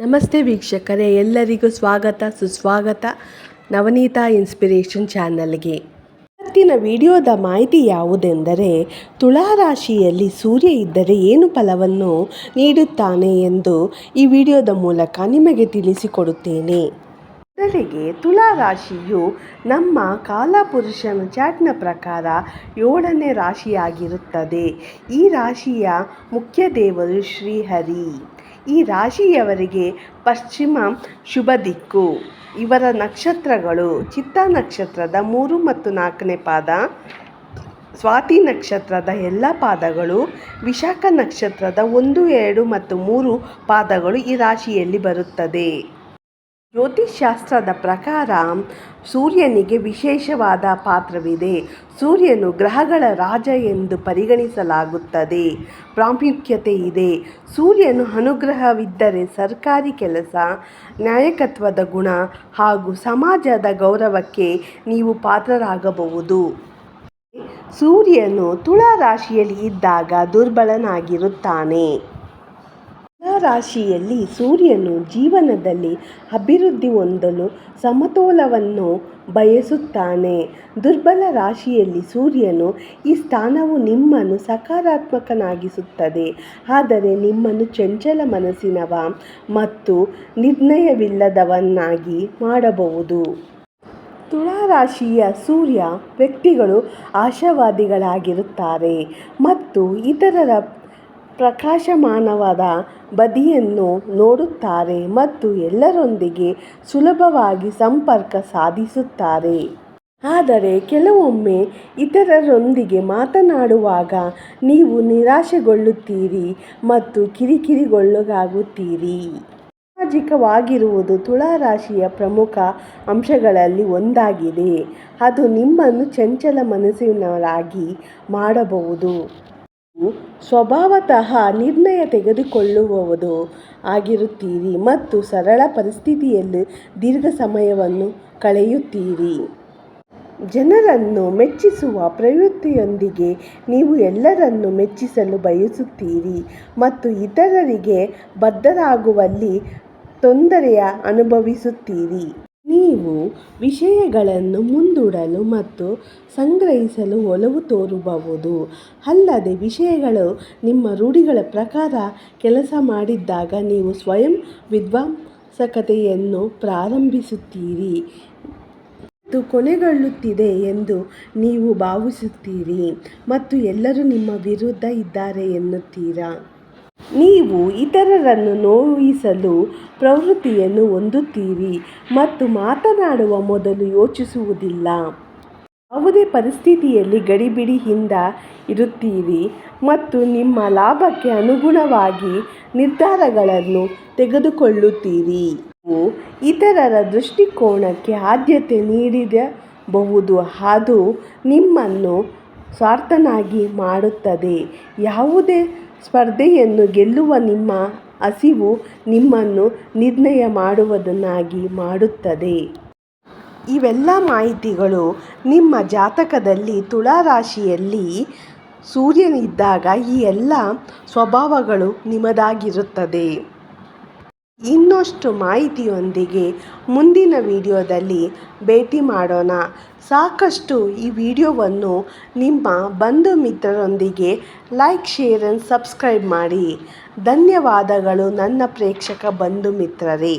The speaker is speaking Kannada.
ನಮಸ್ತೆ ವೀಕ್ಷಕರೇ, ಎಲ್ಲರಿಗೂ ಸ್ವಾಗತ, ಸುಸ್ವಾಗತ ನವನೀತಾ ಇನ್ಸ್ಪಿರೇಷನ್ ಚಾನಲ್ಗೆ. ಇವತ್ತಿನ ವಿಡಿಯೋದ ಮಾಹಿತಿ ಯಾವುದೆಂದರೆ ತುಳಾರಾಶಿಯಲ್ಲಿ ಸೂರ್ಯ ಇದ್ದರೆ ಏನು ಫಲವನ್ನು ನೀಡುತ್ತಾನೆ ಎಂದು ಈ ವಿಡಿಯೋದ ಮೂಲಕ ನಿಮಗೆ ತಿಳಿಸಿಕೊಡುತ್ತೇನೆ. ಮೊದಲಿಗೆ ತುಲಾ ರಾಶಿಯು ನಮ್ಮ ಕಾಲಪುರುಷನ ಚಾಟ್ನ ಪ್ರಕಾರ ಏಳನೇ ರಾಶಿಯಾಗಿರುತ್ತದೆ. ಈ ರಾಶಿಯ ಮುಖ್ಯ ದೇವರು ಶ್ರೀಹರಿ. ಈ ರಾಶಿಯವರಿಗೆ ಪಶ್ಚಿಮ ಶುಭ ದಿಕ್ಕು. ಇವರ ನಕ್ಷತ್ರಗಳು ಚಿತ್ತ ನಕ್ಷತ್ರದ ಮೂರು ಮತ್ತು ನಾಲ್ಕನೇ ಪಾದ, ಸ್ವಾತಿ ನಕ್ಷತ್ರದ ಎಲ್ಲ ಪಾದಗಳು, ವಿಶಾಖ ನಕ್ಷತ್ರದ ಒಂದು, ಎರಡು ಮತ್ತು ಮೂರು ಪಾದಗಳು ಈ ರಾಶಿಯಲ್ಲಿ ಬರುತ್ತದೆ. ಜ್ಯೋತಿಷ್ಶಾಸ್ತ್ರದ ಪ್ರಕಾರ ಸೂರ್ಯನಿಗೆ ವಿಶೇಷವಾದ ಪಾತ್ರವಿದೆ. ಸೂರ್ಯನು ಗ್ರಹಗಳ ರಾಜ ಎಂದು ಪರಿಗಣಿಸಲಾಗುತ್ತದೆ. ಪ್ರಾಮುಖ್ಯತೆ ಇದೆ. ಸೂರ್ಯನು ಅನುಗ್ರಹವಿದ್ದರೆ ಸರ್ಕಾರಿ ಕೆಲಸ, ನಾಯಕತ್ವದ ಗುಣ ಹಾಗೂ ಸಮಾಜದ ಗೌರವಕ್ಕೆ ನೀವು ಪಾತ್ರರಾಗಬಹುದು. ಸೂರ್ಯನು ತುಳಾ ರಾಶಿಯಲ್ಲಿ ಇದ್ದಾಗ ದುರ್ಬಲನಾಗಿರುತ್ತಾನೆ. ರಾಶಿಯಲ್ಲಿ ಸೂರ್ಯನು ಜೀವನದಲ್ಲಿ ಅಭಿವೃದ್ಧಿ ಹೊಂದಲು ಸಮತೋಲವನ್ನು ಬಯಸುತ್ತಾನೆ. ದುರ್ಬಲ ರಾಶಿಯಲ್ಲಿ ಸೂರ್ಯನು ಈ ಸ್ಥಾನವು ನಿಮ್ಮನ್ನು ಸಕಾರಾತ್ಮಕನಾಗಿಸುತ್ತದೆ. ಆದರೆ ನಿಮ್ಮನ್ನು ಚಂಚಲ ಮನಸ್ಸಿನವ ಮತ್ತು ನಿರ್ಣಯವಿಲ್ಲದವನ್ನಾಗಿ ಮಾಡಬಹುದು. ತುಳಾರಾಶಿಯ ಸೂರ್ಯ ವ್ಯಕ್ತಿಗಳು ಆಶಾವಾದಿಗಳಾಗಿರುತ್ತಾರೆ ಮತ್ತು ಇತರರ ಪ್ರಕಾಶಮಾನವಾದ ಬದಿಯನ್ನು ನೋಡುತ್ತಾರೆ ಮತ್ತು ಎಲ್ಲರೊಂದಿಗೆ ಸುಲಭವಾಗಿ ಸಂಪರ್ಕ ಸಾಧಿಸುತ್ತಾರೆ. ಆದರೆ ಕೆಲವೊಮ್ಮೆ ಇತರರೊಂದಿಗೆ ಮಾತನಾಡುವಾಗ ನೀವು ನಿರಾಶೆಗೊಳ್ಳುತ್ತೀರಿ ಮತ್ತು ಕಿರಿಕಿರಿಗೊಳ್ಳಗಾಗುತ್ತೀರಿ ಸಾಮಾಜಿಕವಾಗಿರುವುದು ತುಳಾರಾಶಿಯ ಪ್ರಮುಖ ಅಂಶಗಳಲ್ಲಿ ಒಂದಾಗಿದೆ. ಅದು ನಿಮ್ಮನ್ನು ಚಂಚಲ ಮನಸ್ಸಿನವರಾಗಿ ಮಾಡಬಹುದು. ಸ್ವಭಾವತಃ ನಿರ್ಣಯ ತೆಗೆದುಕೊಳ್ಳುವವರು ಆಗಿರುತ್ತೀರಿ ಮತ್ತು ಸರಳ ಪರಿಸ್ಥಿತಿಯಲ್ಲಿ ದೀರ್ಘ ಸಮಯವನ್ನು ಕಳೆಯುತ್ತೀರಿ. ಜನರನ್ನು ಮೆಚ್ಚಿಸುವ ಪ್ರವೃತ್ತಿಯೊಂದಿಗೆ ನೀವು ಎಲ್ಲರನ್ನು ಮೆಚ್ಚಿಸಲು ಬಯಸುತ್ತೀರಿ ಮತ್ತು ಇತರರಿಗೆ ಬದ್ಧರಾಗುವಲ್ಲಿ ತೊಂದರೆಯ ಅನುಭವಿಸುತ್ತೀರಿ. ನೀವು ವಿಷಯಗಳನ್ನು ಮುಂದೂಡಲು ಮತ್ತು ಸಂಗ್ರಹಿಸಲು ಒಲವು ತೋರಬಹುದು ಅಲ್ಲದೆ ವಿಷಯಗಳು ನಿಮ್ಮ ರೂಢಿಗಳ ಪ್ರಕಾರ ಕೆಲಸ ಮಾಡಿದಾಗ ನೀವು ಸ್ವಯಂ ವಿಧ್ವಂಸಕತೆಯನ್ನು ಪ್ರಾರಂಭಿಸುತ್ತೀರಿ. ಮತ್ತು ಕೊನೆಗೊಳ್ಳುತ್ತಿದೆ ಎಂದು ನೀವು ಭಾವಿಸುತ್ತೀರಿ ಮತ್ತು ಎಲ್ಲರೂ ನಿಮ್ಮ ವಿರುದ್ಧ ಇದ್ದಾರೆ ಎನ್ನುತ್ತೀರಾ? ನೀವು ಇತರರನ್ನು ನೋಯಿಸಲು ಪ್ರವೃತ್ತಿಯನ್ನು ಹೊಂದುತ್ತೀರಿ ಮತ್ತು ಮಾತನಾಡುವ ಮೊದಲು ಯೋಚಿಸುವುದಿಲ್ಲ. ಯಾವುದೇ ಪರಿಸ್ಥಿತಿಯಲ್ಲಿ ಗಡಿಬಿಡಿಯಿಂದ ಇರುತ್ತೀರಿ ಮತ್ತು ನಿಮ್ಮ ಲಾಭಕ್ಕೆ ಅನುಗುಣವಾಗಿ ನಿರ್ಧಾರಗಳನ್ನು ತೆಗೆದುಕೊಳ್ಳುತ್ತೀರಿ. ಇತರರ ದೃಷ್ಟಿಕೋನಕ್ಕೆ ಆದ್ಯತೆ ನೀಡಿರಬಹುದು ಅದು ನಿಮ್ಮನ್ನು ಸ್ವಾರ್ಥನಾಗಿ ಮಾಡುತ್ತದೆ. ಯಾವುದೇ ಸ್ಪರ್ಧೆಯನ್ನು ಗೆಲ್ಲುವ ನಿಮ್ಮ ಹಸಿವು ನಿಮ್ಮನ್ನು ನಿರ್ಣಯ ಮಾಡುವುದನ್ನಾಗಿ ಮಾಡುತ್ತದೆ. ಇವೆಲ್ಲ ಮಾಹಿತಿಗಳು ನಿಮ್ಮ ಜಾತಕದಲ್ಲಿ ತುಳಾ ರಾಶಿಯಲ್ಲಿ ಸೂರ್ಯನಿದ್ದಾಗ ಈ ಎಲ್ಲ ಸ್ವಭಾವಗಳು ನಿಮ್ಮದಾಗಿರುತ್ತದೆ. ಇನ್ನಷ್ಟು ಮಾಹಿತಿಯೊಂದಿಗೆ ಮುಂದಿನ ವಿಡಿಯೋದಲ್ಲಿ ಭೇಟಿ ಮಾಡೋಣ. ಸಾಕಷ್ಟು ಈ ವಿಡಿಯೋವನ್ನು ನಿಮ್ಮ ಬಂಧು ಮಿತ್ರರೊಂದಿಗೆ ಲೈಕ್, ಶೇರ್ ಆ್ಯಂಡ್ ಸಬ್ಸ್ಕ್ರೈಬ್ ಮಾಡಿ. ಧನ್ಯವಾದಗಳು ನನ್ನ ಪ್ರೇಕ್ಷಕ ಬಂಧು ಮಿತ್ರರೇ.